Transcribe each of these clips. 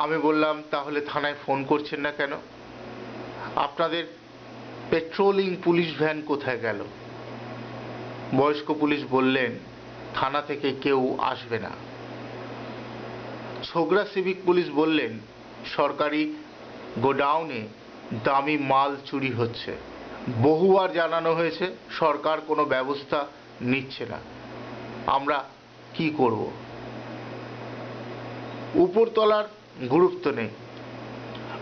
আমি বললাম, তাহলে থানায় ফোন করছেন না কেন? আপনাদের পেট্রোলিং পুলিশ ভ্যান কোথায় গেল? বয়স্ক পুলিশ বললেন, থানা থেকে কেউ আসবে না। ছোগড়া সিভিক পুলিশ বললেন, সরকারি গোডাউনে দামি মাল চুরি হচ্ছে। বহুবার জানানো হয়েছে, সরকার কোনো ব্যবস্থা নিচ্ছে না। আমরা কি করব? উপরতলার গুরুত্ব নেই।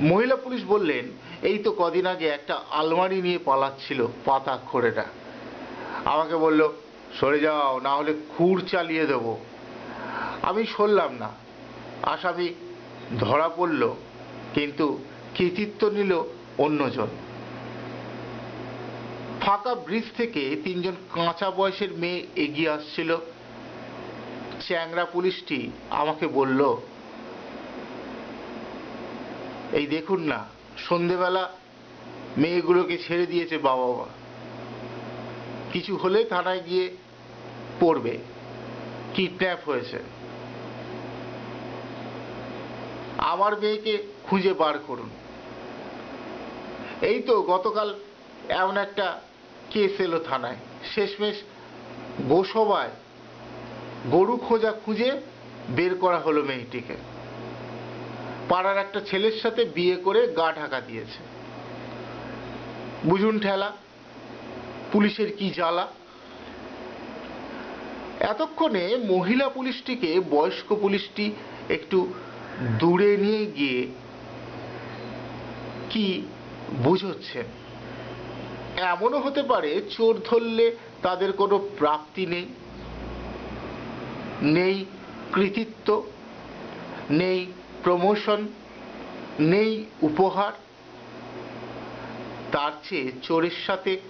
মহিলা পুলিশ বললেন, এই তো কদিন আগে একটা আলমারি নিয়ে পালাচ্ছিল পাতা খোরেরা। আমাকে বলল, সরে যাও, না হলে খুর চালিয়ে দেব। আমি সরলাম না। আসামি ধরা পড়ল, কিন্তু কৃতিত্ব নিল অন্যজন। ফাঁকা ব্রিজ থেকে তিনজন কাঁচা বয়সের মেয়ে এগিয়ে আসছিল। চ্যাংরা পুলিশটি আমাকে বলল এই দেখুন না, সন্ধেবেলা মেয়েগুলোকে ছেড়ে দিয়েছে বাবা মা কিছু হলে থানায় গিয়ে পড়বে, কিডন্যাপ হয়েছে। আমার মেয়েকে খুঁজে বার করুন। এই তো গতকাল এমন একটা কেস এলো থানায়। শেষমেশ গোসবায় গরু খোঁজা খুঁজে বের করা হলো মেয়েটিকে। পাড়ার একটা ছেলের সাথে বিয়ে করে গা ঢাকা দিয়েছে। বুঝুন ঠেলা, পুলিশের কি জ্বালা? এতক্ষণে মহিলা পুলিশটিকে বয়স্ক পুলিশটি একটু দূরে নিয়ে গিয়ে কি বুঝোচ্ছেন এমনও হতে পারে চোর ধরলে তাদের কোনো প্রাপ্তি নেই। নেই কৃতিত্ব, নেই প্রমোশন নেই, উপহার। তার চেয়ে চোরের সাথে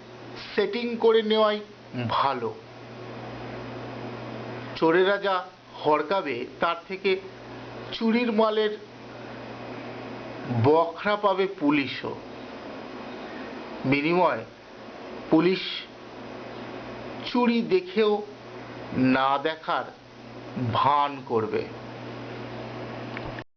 সেটিং করে নেওয়াই ভালো। চোরেরা যা হড়কাবে, তার থেকে চুরির মালের বখরা পাবে পুলিশও। বিনিময় পুলিশ চুরি দেখেও না দেখার ভান করবে।